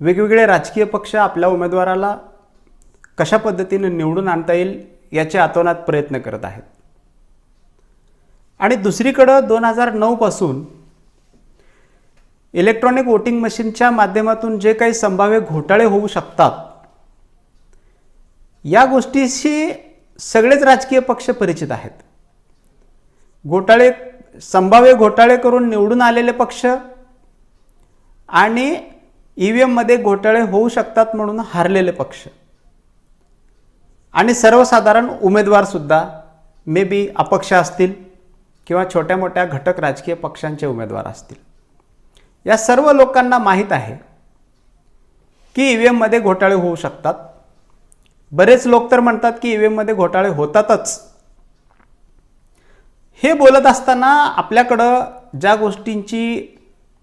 वेगवेगळे राजकीय पक्ष आपल्या उमेदवाराला कशा पद्धतीने निवडून आणता येईल याचे आतोनात प्रयत्न करत आहेत. आणि दुसरीकडं दोन हजार नऊपासून इलेक्ट्रॉनिक वोटिंग मशीनच्या माध्यमातून जे काही संभाव्य घोटाळे होऊ शकतात या गोष्टीशी सगळेच राजकीय पक्ष परिचित आहेत. घोटाळे संभाव्य घोटाळे करून निवडून आलेले पक्ष आणि ई व्ही एममध्ये घोटाळे होऊ शकतात म्हणून हारलेले पक्ष. आणि सर्वसाधारण उमेदवारसुद्धा मे बी अपक्ष असतील किंवा छोट्या मोठ्या घटक राजकीय पक्षांचे उमेदवार असतील. या सर्व लोकांना माहीत आहे की ई व्ही एममध्ये घोटाळे होऊ शकतात. बरेच लोक तर म्हणतात की ई व्ही एममध्ये घोटाळे होतातच. हे बोलत असताना आपल्याकडं ज्या गोष्टींची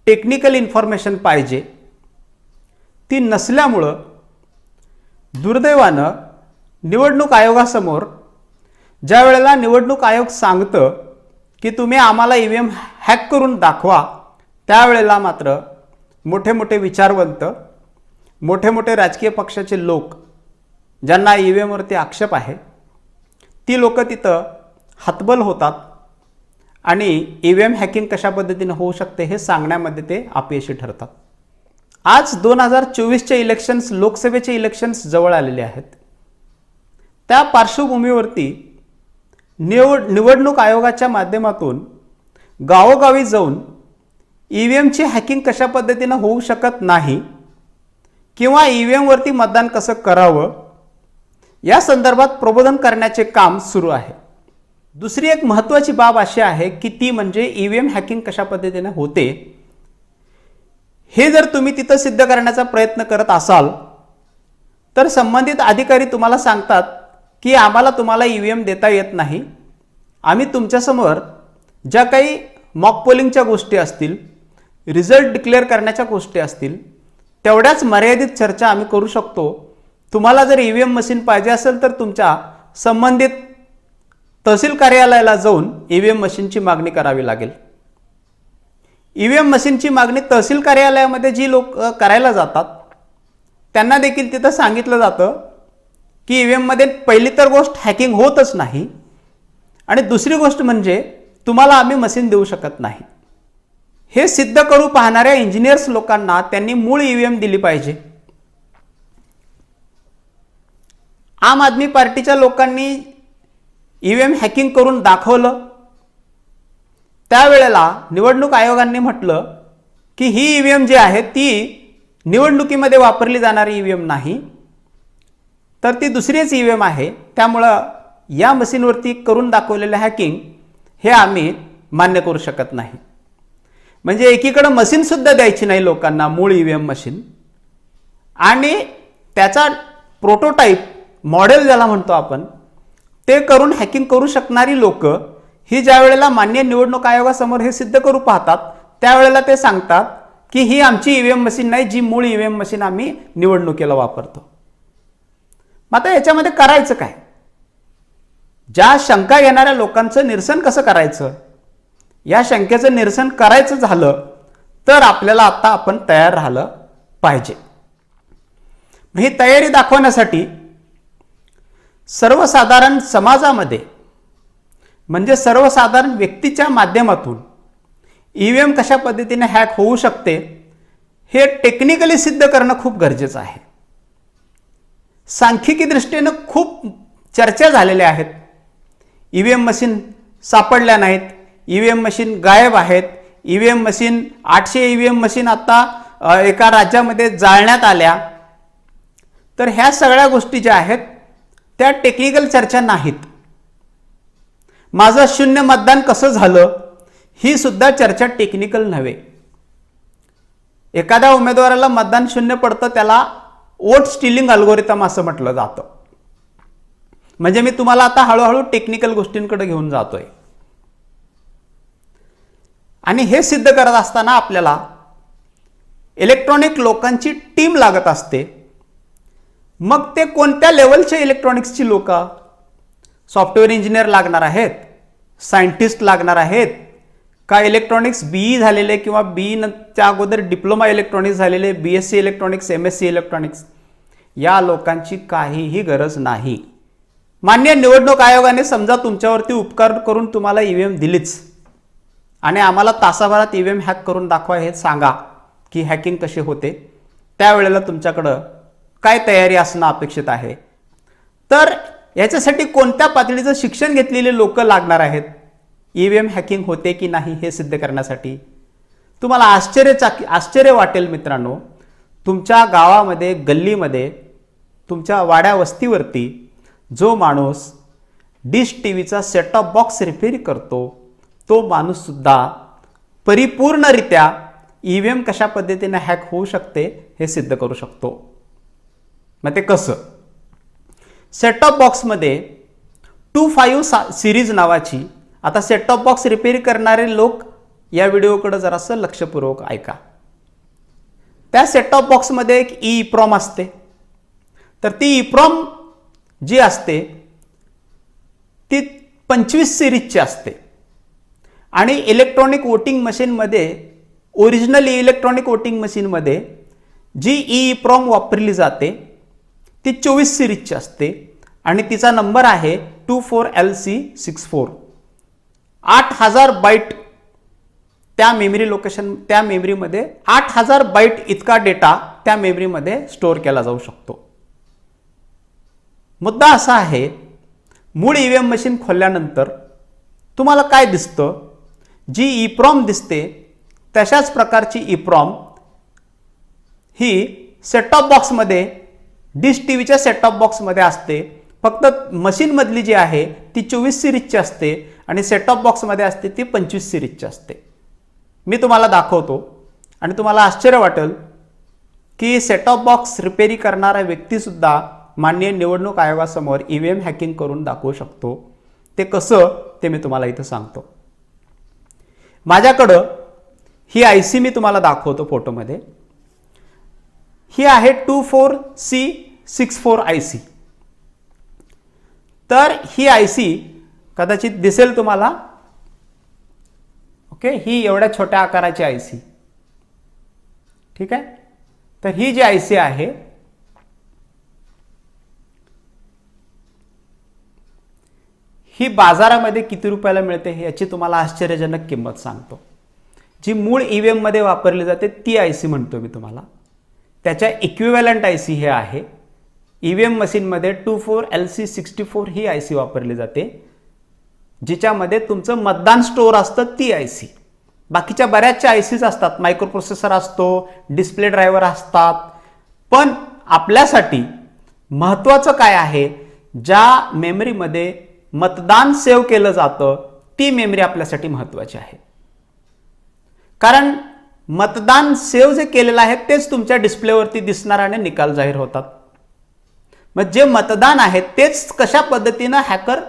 टेक्निकल इन्फॉर्मेशन पाहिजे ती नसल्यामुळं दुर्दैवानं निवडणूक आयोगासमोर ज्या वेळेला निवडणूक आयोग सांगतं की तुम्ही आम्हाला ई व्ही एम हॅक करून दाखवा त्यावेळेला मात्र मोठे मोठे विचारवंत मोठे मोठे राजकीय पक्षाचे लोक ज्यांना ई व्ही एमवरती आक्षेप आहे ती लोक तिथं हतबल होतात आणि ई व्ही एम हॅकिंग कशा पद्धतीनं होऊ शकते हे सांगण्यामध्ये ते अपयशी ठरतात. आज दोन हजार चोवीसचे इलेक्शन्स लोकसभेचे इलेक्शन्स जवळ आलेले आहेत. त्या पार्श्वभूमीवरती निवड निवडणूक आयोगाच्या माध्यमातून गावोगावी जाऊन ई व्ही एमची हॅकिंग कशा पद्धतीनं होऊ शकत नाही किंवा ई व्ही एमवरती मतदान कसं करावं या संदर्भात प्रबोधन करण्याचे काम सुरू आहे. दुसरी एक महत्त्वाची बाब अशी आहे की ती म्हणजे ई व्ही एम हॅकिंग कशा पद्धतीने होते हे जर तुम्ही तिथं सिद्ध करण्याचा प्रयत्न करत असाल तर संबंधित अधिकारी तुम्हाला सांगतात की आम्हाला तुम्हाला ई व्ही एम देता येत नाही. आम्ही तुमच्यासमोर ज्या काही मॉक पोलिंगच्या गोष्टी असतील रिझल्ट डिक्लेअर करण्याच्या गोष्टी असतील तेवढ्याच मर्यादित चर्चा आम्ही करू शकतो. तुम्हाला जर ई व्ही एम मशीन पाहिजे असेल तर तुमच्या संबंधित तहसील कार्यालयाला जाऊन ई व्ही एम मशीनची मागणी करावी लागेल. ई व्ही एम मशीनची मागणी तहसील कार्यालयामध्ये जी लोक करायला जातात त्यांना देखील तिथं सांगितलं जातं की ई व्ही एममध्ये पहिली तर गोष्ट हॅकिंग होतच नाही आणि दुसरी गोष्ट म्हणजे तुम्हाला आम्ही मशीन देऊ शकत नाही. हे सिद्ध करू पाहणाऱ्या इंजिनियर्स लोकांना त्यांनी मूळ ई व्ही एम दिली पाहिजे. आम आदमी पार्टीच्या लोकांनी ई व्ही एम हॅकिंग करून दाखवलं. त्यावेळेला निवडणूक आयोगाने म्हटलं की ही ई व्ही एम जी आहे ती निवडणुकीमध्ये वापरली जाणारी ई व्ही एम नाही तर ती दुसरीच ई व्ही एम आहे. त्यामुळं या मशीनवरती करून दाखवलेलं हॅकिंग हे आम्ही मान्य करू शकत नाही. म्हणजे एकीकडं मशीनसुद्धा द्यायची नाही लोकांना मूळ ई व्ही एम मशीन. आणि त्याचा प्रोटोटाईप मॉडेल ज्याला म्हणतो आपण ते करून हॅकिंग करू शकणारी लोक ही ज्या वेळेला मान्य निवडणूक आयोगासमोर हे सिद्ध करू पाहतात त्यावेळेला ते सांगतात की ही आमची ई व्ही एम मशीन नाही जी मूळ ई व्ही एम मशीन आम्ही निवडणुकीला वापरतो. मग आता याच्यामध्ये करायचं काय? ज्या शंका येणाऱ्या लोकांचं निरसन कसं करायचं? या शंकेचं निरसन करायचं झालं तर आपल्याला आता आपण तयार राहिलं पाहिजे. ही तयारी दाखवण्यासाठी सर्वसाधारण समाजामध्ये म्हणजे सर्वसाधारण व्यक्तीच्या माध्यमातून ई व्ही एम कशा पद्धतीने हॅक होऊ शकते हे टेक्निकली सिद्ध करणं खूप गरजेचं आहे. सांख्यिकी दृष्टीनं खूप चर्चा झालेल्या आहेत. ई व्ही एम मशीन सापडल्या नाहीत. ई व्ही एम मशीन गायब आहेत. ई व्ही एम मशीन आठशे ई व्ही एम मशीन आत्ता एका राज्यामध्ये जाळण्यात आल्या. तर ह्या सगळ्या गोष्टी ज्या आहेत त्या टेक्निकल चर्चा नाहीत. माझं शून्य मतदान कसं झालं? ही सुद्धा चर्चा टेक्निकल नव्हे. एखाद्या उमेदवाराला मतदान शून्य पडतं त्याला वोट स्टिलिंग अल्गोरिथम असं म्हटलं जातं. म्हणजे मी तुम्हाला आता हळूहळू टेक्निकल गोष्टींकडे घेऊन जातोय. आणि हे सिद्ध करत असताना आपल्याला इलेक्ट्रॉनिक लोकांची टीम लागत असते. मग ते कोणत्या लेवलचे इलेक्ट्रॉनिक्सची लोक? सॉफ्टवेअर इंजिनियर लागणार आहेत. सायंटिस्ट लागणार आहेत. का इलेक्ट्रॉनिक्स बीई झालेले किंवा बी न त्या अगोदर डिप्लोमा इलेक्ट्रॉनिक्स झालेले B S C electronics M S C electronics या लोकांची काहीही गरज नाही. मान्य निवडणूक आयोगाने समजा तुमच्यावरती उपकार करून तुम्हाला ई व्ही एम दिलीच. आणि आम्हाला तासाभरात ई व्ही एम हॅक करून दाखवा हे सांगा की हॅकिंग कशी होते. त्यावेळेला तुमच्याकडं काय तयारी असणं अपेक्षित आहे. तर याच्यासाठी कोणत्या पातळीचं शिक्षण घेतलेले लोक लागणार आहेत? ई व्ही एम हॅकिंग होते की नाही हे सिद्ध करण्यासाठी? तुम्हाला आश्चर्यचा आश्चर्य वाटेल मित्रांनो तुमच्या गावामध्ये गल्लीमध्ये तुमच्या वाड्या वस्तीवरती जो माणूस डिश टी व्हीचा सेटअप बॉक्स रिपेअर करतो तो माणूससुद्धा परिपूर्णरित्या ई व्ही एम कशा पद्धतीने हॅक होऊ शकते हे सिद्ध करू शकतो. मग ते कसं? सेटटॉप बॉक्समध्ये टू फाईव्ह सा सिरीज नावाची आता सेटटॉप बॉक्स रिपेअर करणारे लोक या व्हिडिओकडं जरासं लक्षपूर्वक ऐका. त्या सेटटॉप बॉक्समध्ये एक ई प्रॉम असते. तर ती ई प्रॉम जी असते ती पंचवीस सिरीजची असते. आणि इलेक्ट्रॉनिक वोटिंग मशीनमध्ये ओरिजिनल इलेक्ट्रॉनिक वोटिंग मशीनमध्ये जी ई प्रॉम वापरली जाते ती चोवीस सिरीजची असते आणि तिचा नंबर आहे two four L C six four. आठ हजार बाईट त्या मेमरी लोकेशन त्या मेमरीमध्ये आठ हजार बाईट इतका डेटा त्या मेमरीमध्ये स्टोअर केला जाऊ शकतो. मुद्दा असा आहे मूळ ई व्ही एम मशीन खोलल्यानंतर तुम्हाला काय दिसतं? जी ईप्रॉम दिसते तशाच प्रकारची ईप्रॉम ही सेटटॉप बॉक्समध्ये डिश टी व्हीच्या सेटटॉप बॉक्समध्ये असते. फक्त मशीनमधली जी आहे ती चोवीस सिरीजची असते आणि सेटटॉप बॉक्समध्ये असते ती पंचवीस सिरीजची असते. मी तुम्हाला दाखवतो आणि तुम्हाला आश्चर्य वाटेल की सेटटॉप बॉक्स रिपेरी करणारा व्यक्तीसुद्धा माननीय निवडणूक आयोगासमोर ई व्ही एम हॅकिंग करून दाखवू शकतो. ते कसं ते मी तुम्हाला इथं सांगतो. माझ्याकडं ही आय सी मी तुम्हाला दाखवतो फोटोमध्ये ही आहे two four C six four I C. तर ही आय सी कदाचित दिसेल तुम्हाला. ओके ही एवढ्या छोट्या आकाराची आय सी. ठीक आहे? तर ही जी आय सी आहे ही बाजारामध्ये किती रुपयाला मिळते याची तुम्हाला आश्चर्यजनक किंमत सांगतो. जी मूळ ई व्ही एममध्ये वापरली जाते ती आय सी म्हणतो मी तुम्हाला. त्याच्या इक्विव्हॅलंट आय सी हे आहे. ई व्ही एम मशीनमध्ये two four L C sixty four he I C वापरली जाते. जिच्यामध्ये तुमचं मतदान स्टोअर असतं ती आय सी बाकीच्या बऱ्याचशा आय सीज असतात. मायक्रो प्रोसेसर असतो डिस्प्ले ड्रायव्हर असतात. पण आपल्यासाठी महत्त्वाचं काय आहे? ज्या मेमरीमध्ये मतदान सेव्ह केलं जातं ती मेमरी आपल्यासाठी महत्त्वाची आहे. कारण मतदान सेव्ह जे केलेलं आहे तेच तुमच्या डिस्प्लेवरती दिसणार आणि निकाल जाहीर होतात. मग जे मतदान आहे तेच कशा पद्धतीनं हॅकर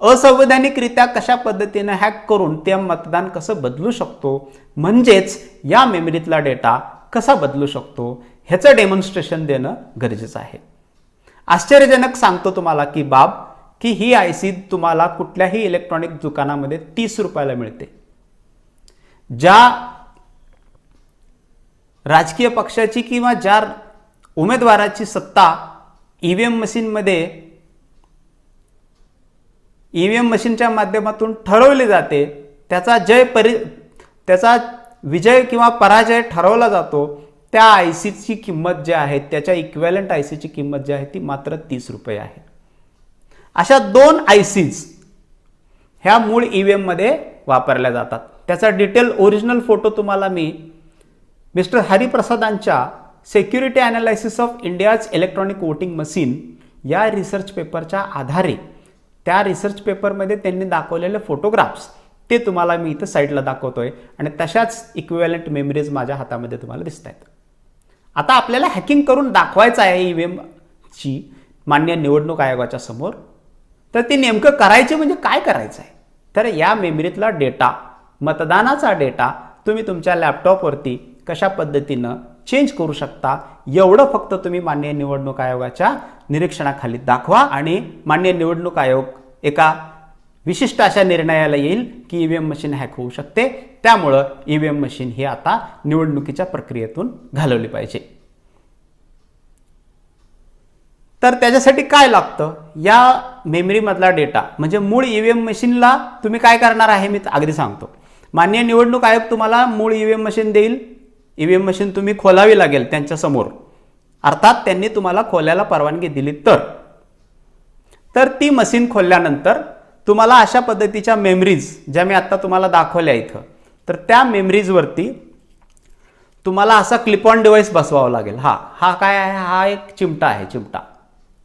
असंवैधानिकरित्या कशा पद्धतीनं हॅक करून ते मतदान कसं बदलू शकतो? म्हणजेच या मेमरीतला डेटा कसा बदलू शकतो? ह्याचं डेमॉन्स्ट्रेशन देणं गरजेचं आहे. आश्चर्यजनक सांगतो तुम्हाला की बाब की ही आय सी तुम्हाला कुठल्याही इलेक्ट्रॉनिक दुकानामध्ये तीस रुपयाला मिळते. ज्या राजकीय पक्षाची किंवा ज्या उमेदवाराची सत्ता E V M machine E V M मशीनच्या माध्यमातून ठरवले जाते. त्याचा जय परि त्याचा विजय किंवा पराजय ठरवला जातो. त्या आय सीची किंमत जी आहे त्याच्या इक्वॅलंट आय सीची किंमत जी आहे ती मात्र तीस रुपये आहे. अशा दोन आय सीज ह्या मूळ ई व्ही एममध्ये वापरल्या जातात. त्याचा डिटेल ओरिजिनल फोटो तुम्हाला मी mister हरिप्रसादांच्या security analysis of India's electronic voting machine या रिसर्च पेपरच्या आधारे त्या रिसर्च पेपरमध्ये त्यांनी दाखवलेले फोटोग्राफ्स ते तुम्हाला मी इथं साईडला आहे आणि तशाच इक्विवॅलंट मेमरीज माझ्या हातामध्ये तुम्हाला दिसत आहेत आता आपल्याला हॅकिंग करून दाखवायचं आहे ई व्ही एमची मान्य निवडणूक आयोगाच्या समोर. तर ते नेमकं करायचे म्हणजे काय करायचं आहे? तर या मेमरीतला डेटा मतदानाचा डेटा तुम्ही तुमच्या लॅपटॉपवरती कशा पद्धतीनं चेंज करू शकता. एवढं फक्त तुम्ही मान्य निवडणूक आयोगाच्या निरीक्षणाखाली दाखवा आणि मान्य निवडणूक आयोग एका विशिष्ट अशा निर्णयाला येईल की ई ईव्हीएम मशीन हॅक होऊ शकते. त्यामुळं ई व्ही एम मशीन ही आता निवडणुकीच्या प्रक्रियेतून घालवली पाहिजे. तर त्याच्यासाठी काय लागतं? या मेमरीमधला डेटा म्हणजे मूळ ईव्हीएम मशीनला तुम्ही काय करणार आहे? मी अगदी सांगतो. मान्य निवडणूक आयोग तुम्हाला मूळ ईव्हीएम मशीन देईल. ई व्ही एम मशीन तुम्ही खोलावी लागेल त्यांच्यासमोर अर्थात त्यांनी तुम्हाला खोलायला परवानगी दिली तर. तर ती मशीन खोलल्यानंतर तुम्हाला अशा पद्धतीच्या मेमरीज ज्या मी आत्ता तुम्हाला दाखवल्या इथं तर त्या मेमरीजवरती तुम्हाला असा क्लिप ऑन डिव्हाइस बसवावा लागेल. हा हा काय आहे? हा एक चिमटा आहे चिमटा.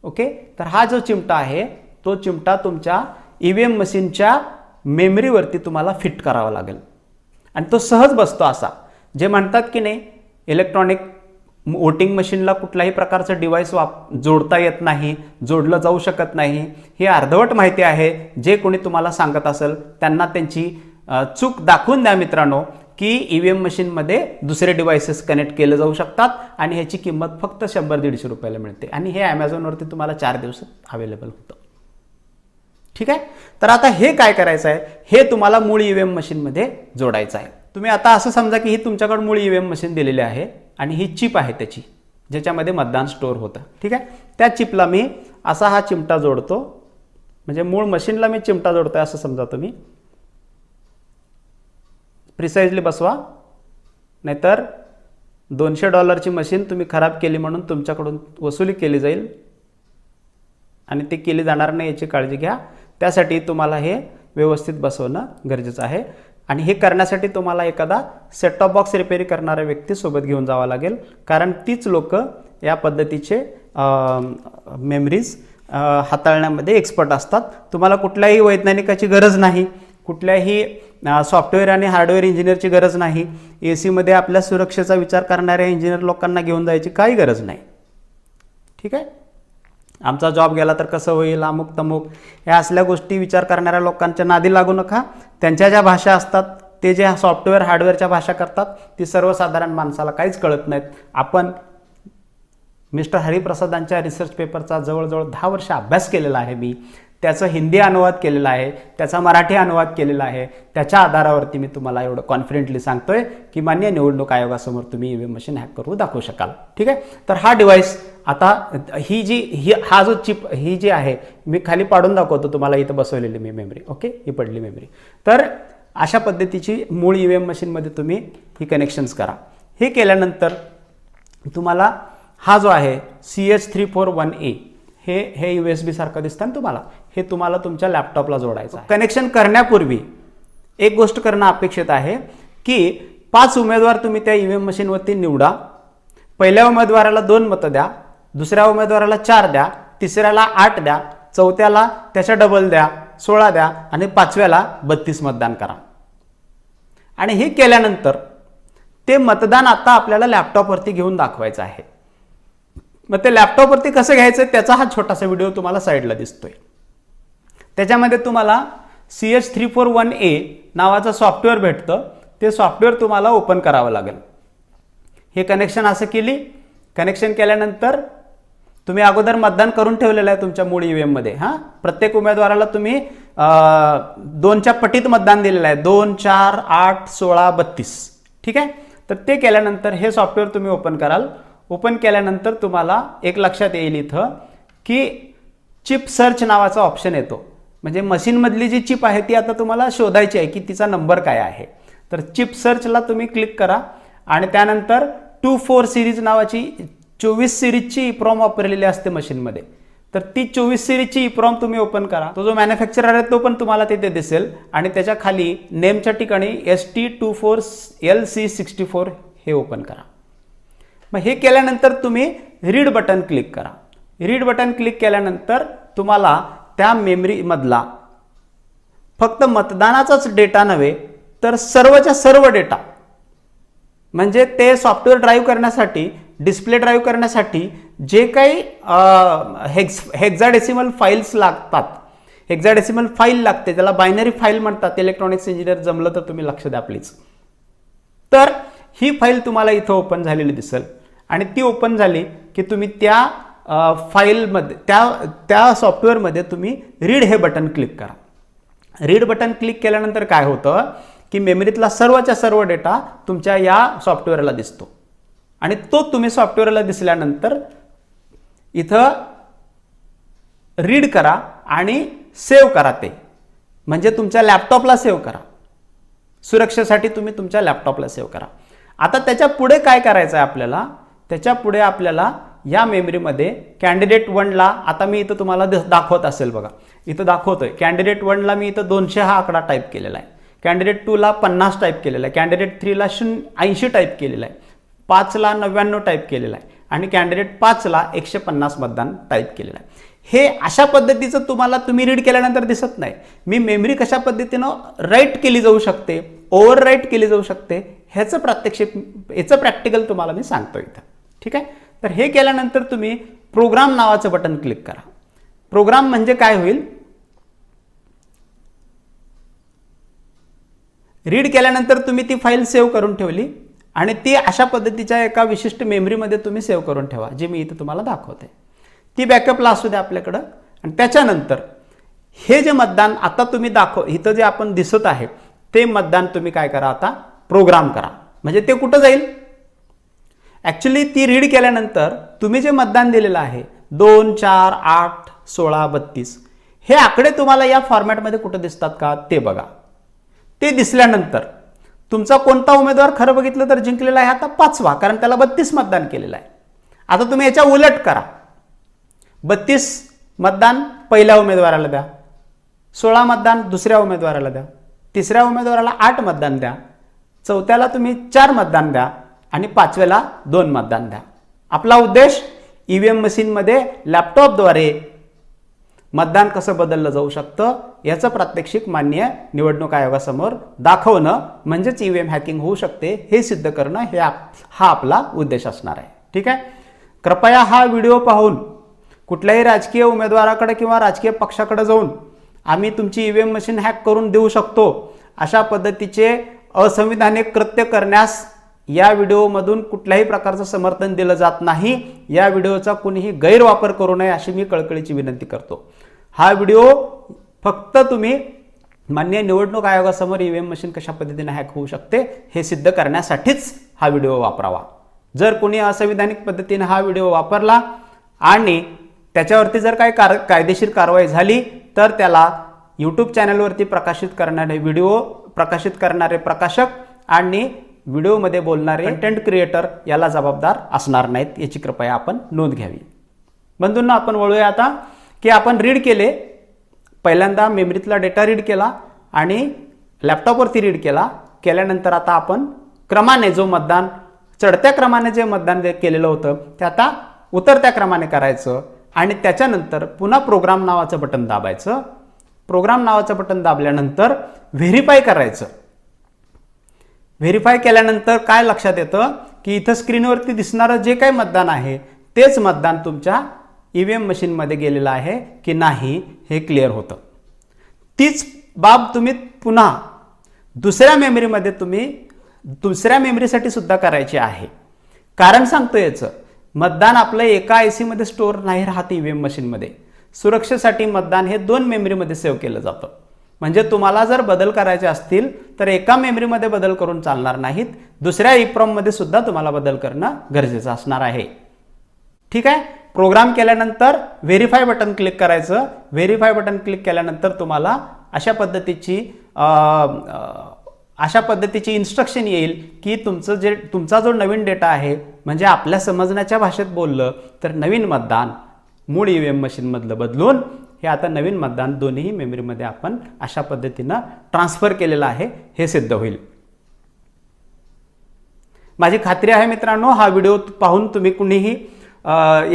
ओके तर हा जो चिमटा आहे तो चिमटा तुमच्या ई व्ही एम मशीनच्या मेमरीवरती तुम्हाला फिट करावा लागेल. आणि तो सहज बसतो असा. जे म्हणतात की नाही इलेक्ट्रॉनिक वोटिंग मशीनला कुठल्याही प्रकारचं डिव्हाइस वाप जोडता येत नाही जोडलं जाऊ शकत नाही. ही अर्धवट माहिती आहे. जे कोणी तुम्हाला सांगत असेल त्यांना त्यांची चूक दाखवून द्या मित्रांनो की ई व्ही एम मशीनमध्ये दुसरे डिव्हायसेस कनेक्ट केले जाऊ शकतात आणि ह्याची किंमत फक्त शंभर दीडशे रुपयाला मिळते. आणि हे ॲमेझॉनवरती तुम्हाला चार दिवसात अवेलेबल होतं. ठीक आहे? तर आता हे काय करायचं आहे? हे तुम्हाला मूळ ई व्ही एम मशीनमध्ये जोडायचं आहे. तुम्ही आता असं समजा की ही तुमच्याकडे मूळ ई व्ही एम मशीन दिलेली आहे आणि ही चिप आहे त्याची ज्याच्यामध्ये मतदान स्टोअर होतं. ठीक आहे? त्या चिपला मी असा हा चिमटा जोडतो. म्हणजे मूळ मशीनला मी चिमटा जोडतोय असं समजा तुम्ही. प्रिसाइजली बसवा. नाहीतर दोनशे डॉलरची मशीन तुम्ही खराब केली म्हणून तुमच्याकडून वसुली केली जाईल. आणि ती केली जाणार नाही याची काळजी घ्या. त्यासाठी तुम्हाला हे व्यवस्थित बसवणं गरजेचं आहे. आणि हे करण्यासाठी तुम्हाला एखादा सेटटॉप बॉक्स रिपेअरी करणारा व्यक्ती सोबत घेऊन जावा लागेल. कारण तीच लोक या पद्धतीचे मेमरीज हाताळण्यामध्ये एक्सपर्ट असतात. तुम्हाला कुठल्याही वैज्ञानिकाची गरज नाही. कुठल्याही सॉफ्टवेअर आणि हार्डवेअर इंजिनियरची गरज नाही. ए सीमध्ये आपल्या सुरक्षेचा विचार करणाऱ्या इंजिनियर लोकांना घेऊन जायची काही गरज नाही. ठीक आहे? आमचा जॉब गेला तर कसं होईल अमुक तमुक. या असल्या गोष्टी विचार करणाऱ्या लोकांच्या नादी लागू नका. त्यांच्या ज्या भाषा असतात ते जे सॉफ्टवेअर हार्डवेअरच्या भाषा करतात ती सर्वसाधारण माणसाला काहीच कळत नाहीत. आपण मिस्टर हरिप्रसादांच्या रिसर्च पेपरचा जवळजवळ दहा वर्ष अभ्यास केलेला आहे मी. त्याचं हिंदी अनुवाद केलेला आहे त्याचा मराठी अनुवाद केलेला आहे त्याच्या आधारावरती मी तुम्हाला एवढं कॉन्फिडेंटली सांगतोय की मान्य निवडणूक आयोगासमोर तुम्ही ई व्ही मशीन हॅक करू दाखवू शकाल. ठीक आहे? तर हा डिव्हाइस आता ही जी ही हा जो चिप ही जी आहे मी खाली पाडून दाखवतो तुम्हाला इथं बसवलेली मी मेमरी ओके ही पडली मेमरी तर अशा पद्धतीची मूळ ई व्ही एम मशीनमध्ये तुम्ही ही कनेक्शन्स करा. हे केल्यानंतर तुम्हाला हा जो आहे C H three four one A हे हे यू एस बी सारखं दिसतं ना तुम्हाला? हे तुम्हाला तुमच्या लॅपटॉपला जोडायचं कनेक्शन करण्यापूर्वी एक गोष्ट करणं अपेक्षित आहे की पाच उमेदवार तुम्ही त्या ई व्ही एम मशीनवरती निवडा. पहिल्या उमेदवाराला दोन मतं द्या दुसऱ्या उमेदवाराला चार द्या तिसऱ्याला आठ द्या चौथ्याला त्याच्या डबल द्या सोळा द्या आणि पाचव्याला बत्तीस मतदान करा. आणि हे केल्यानंतर ते मतदान आता आपल्याला लॅपटॉपवरती घेऊन दाखवायचं आहे. मग ते लॅपटॉपवरती कसं घ्यायचं? त्याचा हा छोटासा व्हिडिओ तुम्हाला साईडला दिसतोय. त्याच्यामध्ये तुम्हाला C H three four one A नावाचं सॉफ्टवेअर भेटतं. ते सॉफ्टवेअर तुम्हाला ओपन करावं लागेल. हे कनेक्शन असं केली. कनेक्शन केल्यानंतर तुम्ही अगोदर मतदान करून ठेवलेलं आहे तुमच्या मूळ ई व्ही एममध्ये हां? प्रत्येक उमेदवाराला तुम्ही दोनच्या पटीत मतदान दिलेलं आहे. दोन चार आठ सोळा बत्तीस. ठीक आहे? तर ते केल्यानंतर हे सॉफ्टवेअर तुम्ही ओपन कराल. ओपन केल्यानंतर तुम्हाला एक लक्षात येईल इथं की चिप सर्च नावाचा ऑप्शन येतो. म्हणजे मशीनमधली जी चिप आहे ती आता तुम्हाला शोधायची आहे की तिचा नंबर काय आहे. तर चिप सर्चला तुम्ही क्लिक करा आणि त्यानंतर टू फोर सिरीज नावाची चोवीस सिरीजची इप्रॉम वापरलेली असते मशीनमध्ये तर ती चोवीस सिरीजची इप्रॉम तुम्ही ओपन करा. तो जो मॅन्युफॅक्चरर आहे तो पण तुम्हाला तिथे दिसेल आणि त्याच्याखाली नेमच्या ठिकाणी S T two four L C sixty four हे ओपन करा. मग हे केल्यानंतर तुम्ही रीड बटन क्लिक करा. रीड बटन क्लिक केल्यानंतर तुम्हाला त्या मेमरीमधला फक्त मतदानाचाच डेटा नव्हे तर सर्वच्या सर्व डेटा म्हणजे ते सॉफ्टवेअर ड्राईव्ह करण्यासाठी डिस्प्ले ड्राईव्ह करण्यासाठी जे काही हेक्स हेक्झाडेसिमल फाईल्स लागतात हेक्झाडेसिमल फाईल लागते त्याला बायनरी फाईल म्हणतात इलेक्ट्रॉनिक्स इंजिनियर जमलं तर तुम्ही लक्ष द्या प्लीज तर ही फाईल तुम्हाला इथं ओपन झालेली दिसेल. आणि ती ओपन झाली की तुम्ही त्या फाईलमध्ये त्या त्या सॉफ्टवेअरमध्ये तुम्ही रीड हे बटन क्लिक करा. रीड बटन क्लिक केल्यानंतर काय होतं? की मेमरीतला सर्वच्या सर्व डेटा तुमच्या या सॉफ्टवेअरला दिसतो. आणि तो तुम्ही सॉफ्टवेअरला दिसल्यानंतर इथं रीड करा आणि सेव्ह करा ते. म्हणजे तुमच्या लॅपटॉपला सेव्ह करा. सुरक्षेसाठी तुम्ही तुमच्या लॅपटॉपला सेव्ह करा. आता त्याच्या पुढे काय करायचं आहे आपल्याला? त्याच्या पुढे आपल्याला या मेमरीमध्ये कॅन्डिडेट वनला आता मी इथं तुम्हाला दिस- दाखवत असेल बघा. इथं दाखवतोय. कॅन्डिडेट वनला मी इथं दोनशे हा आकडा टाईप केलेला आहे. कॅन्डिडेट टूला पन्नास टाईप केलेला आहे. कॅन्डिडेट थ्रीला शून्य ऐंशी टाईप केलेला आहे. पाचला नव्याण्णव टाईप केलेला आहे. आणि कॅन्डिडेट पाचला एकशे पन्नास मतदान टाईप केलेलं आहे. हे अशा पद्धतीचं तुम्हाला तुम्ही रीड केल्यानंतर दिसत नाही. मी मेमरी कशा पद्धतीनं राईट केली जाऊ शकते ओव्हर राईट केली जाऊ शकते ह्याचं प्रात्यक्षिक ह्याचं प्रॅक्टिकल तुम्हाला मी सांगतो इथं. ठीक आहे? तर हे केल्यानंतर तुम्ही प्रोग्राम नावाचं बटन क्लिक करा. प्रोग्राम म्हणजे काय होईल? रीड केल्यानंतर तुम्ही ती फाईल सेव्ह करून ठेवली आणि ती अशा पद्धतीच्या एका विशिष्ट मेमरीमध्ये तुम्ही सेव्ह करून ठेवा जे मी इथं तुम्हाला दाखवते. ती बॅकअपला असू द्या आपल्याकडं. आणि त्याच्यानंतर हे जे मतदान आता तुम्ही दाखव इथं जे आपण दिसत आहे ते मतदान तुम्ही काय करा आता? प्रोग्राम करा. म्हणजे ते कुठं जाईल? ॲक्च्युली ती रीड केल्यानंतर तुम्ही जे मतदान दिलेलं आहे दोन चार आठ सोळा बत्तीस हे आकडे तुम्हाला या फॉर्मॅटमध्ये कुठं दिसतात का ते बघा. ते दिसल्यानंतर तुमचा कोणता उमेदवार खरं बघितलं तर जिंकलेला आहे आता पाचवा कारण त्याला बत्तीस मतदान केलेलं आहे. आता तुम्ही याच्या उलट करा. बत्तीस मतदान पहिल्या उमेदवाराला द्या सोळा मतदान दुसऱ्या उमेदवाराला द्या तिसऱ्या उमेदवाराला आठ मतदान द्या चौथ्याला तुम्ही चार मतदान द्या आणि पाचव्याला दोन मतदान द्या. आपला उद्देश ई व्ही एम मशीनमध्ये लॅपटॉपद्वारे मतदान कसं बदललं जाऊ शकतं याचं प्रात्यक्षिक मान्य निवडणूक आयोगासमोर दाखवणं म्हणजेच ई व्ही एम हॅकिंग होऊ शकते हे सिद्ध करणं हे आप- हा आपला उद्देश असणार आहे. ठीक आहे? कृपया हा व्हिडिओ पाहून कुठल्याही राजकीय उमेदवाराकडे किंवा राजकीय पक्षाकडे जाऊन आम्ही तुमची E V M machine hack करून देऊ शकतो अशा पद्धतीचे असंविधानिक कृत्य करण्यास या व्हिडिओमधून कुठल्याही प्रकारचं समर्थन दिलं जात नाही. या व्हिडिओचा कुणीही गैरवापर करू नये अशी मी कळकळीची विनंती करतो. हा व्हिडिओ फक्त तुम्ही मान्य निवडणूक आयोगासमोर ई व्ही एम मशीन कशा पद्धतीने हॅक होऊ शकते हे सिद्ध करण्यासाठीच हा व्हिडिओ वापरावा. जर कोणी असंविधानिक पद्धतीने हा व्हिडिओ वापरला आणि त्याच्यावरती जर काही कार कायदेशीर कारवाई झाली तर त्याला यूट्यूब चॅनलवरती प्रकाशित करणारे व्हिडिओ प्रकाशित करणारे प्रकाशक आणि व्हिडिओमध्ये बोलणारे कंटेंट क्रिएटर याला जबाबदार असणार नाहीत याची कृपया आपण नोंद घ्यावी. बंधूंना आपण वळूया आता की आपण रीड केले. पहिल्यांदा मेमरीतला डेटा रीड केला आणि लॅपटॉपवरती रीड केला. केल्यानंतर आता आपण क्रमाने जो मतदान चढत्या क्रमाने जे मतदान केलेलं होतं ते आता उतरत्या क्रमाने करायचं आणि त्याच्यानंतर पुन्हा प्रोग्राम नावाचं बटन दाबायचं. प्रोग्राम नावाचं बटन दाबल्यानंतर व्हेरीफाय करायचं. व्हेरीफाय केल्यानंतर काय लक्षात येतं? की इथं स्क्रीनवरती दिसणारं जे काही मतदान आहे तेच मतदान तुमच्या ई व्ही एम मशीनमध्ये गेलेलं आहे की नाही हे क्लिअर होतं. तीच बाब तुम्ही पुन्हा दुसऱ्या मेमरीमध्ये तुम्ही दुसऱ्या मेमरीसाठी सुद्धा करायची आहे. कारण सांगतो याचं मतदान आपलं एका आय सीमध्ये स्टोअर नाही राहत ई व्ही एम मशीनमध्ये सुरक्षेसाठी मतदान हे दोन मेमरीमध्ये सेव्ह केलं जातं. म्हणजे तुम्हाला जर बदल करायचे असतील तर एका मेमरीमध्ये बदल करून चालणार नाहीत. दुसऱ्या इप्रॉममध्ये सुद्धा तुम्हाला बदल करणं गरजेचं असणार आहे. ठीक आहे? प्रोग्राम केल्यानंतर व्हेरीफाय बटन क्लिक करायचं. व्हेरीफाय बटन क्लिक केल्यानंतर तुम्हाला अशा पद्धतीची अशा पद्धतीची इन्स्ट्रक्शन येईल की तुमचं जे तुमचा जो नवीन डेटा आहे म्हणजे आपल्या समजण्याच्या भाषेत बोललं तर नवीन मतदान मूळ ई व्ही एम मशीनमधलं बदलून हे आता नवीन मतदान दोन्ही मेमरीमध्ये आपण अशा पद्धतीनं ट्रान्सफर केलेलं आहे हे सिद्ध होईल. माझी खात्री आहे मित्रांनो हा व्हिडिओ पाहून तुम्ही कुणीही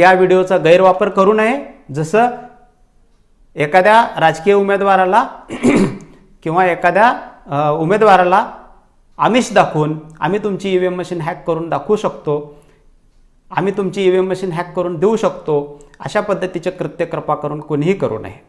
या व्हिडिओचा गैरवापर करू नये. जसं एखाद्या राजकीय उमेदवाराला किंवा एखाद्या उमेदवाराला आमिष दाखवून आम्ही तुमची E V M machine hack करून दाखवू शकतो. आम्ही तुमची E V M machine hack करून देऊ शकतो. अशा पद्धतीचे कृत्य कृपा करून कोणीही करू नये.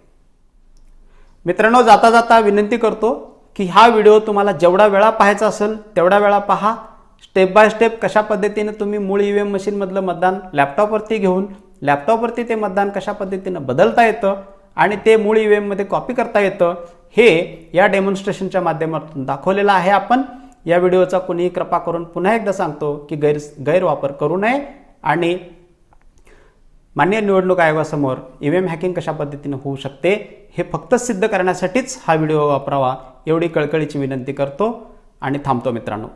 मित्रांनो जाता जाता विनंती करतो की हा व्हिडिओ तुम्हाला जेवढा वेळा पाहायचा असेल तेवढा वेळा पहा. स्टेप बाय स्टेप कशा पद्धतीने तुम्ही मूळ ई व्ही एम मशीनमधलं मतदान लॅपटॉपवरती घेऊन लॅपटॉपवरती ते मतदान कशा पद्धतीनं बदलता येतं आणि ते मूळ ई व्ही एममध्ये कॉपी करता येतं हे या डेमॉन्स्ट्रेशनच्या माध्यमातून दाखवलेलं आहे आपण. या व्हिडिओचा कुणीही कृपा करून पुन्हा एकदा सांगतो की गैर गैरवापर करू नये आणि मान्य निवडणूक आयोगासमोर ईव्हीएम हॅकिंग कशा पद्धतीने होऊ शकते हे फक्त सिद्ध करण्यासाठीच हा व्हिडिओ वापरावा एवढी कळकळीची विनंती करतो आणि थांबतो मित्रांनो.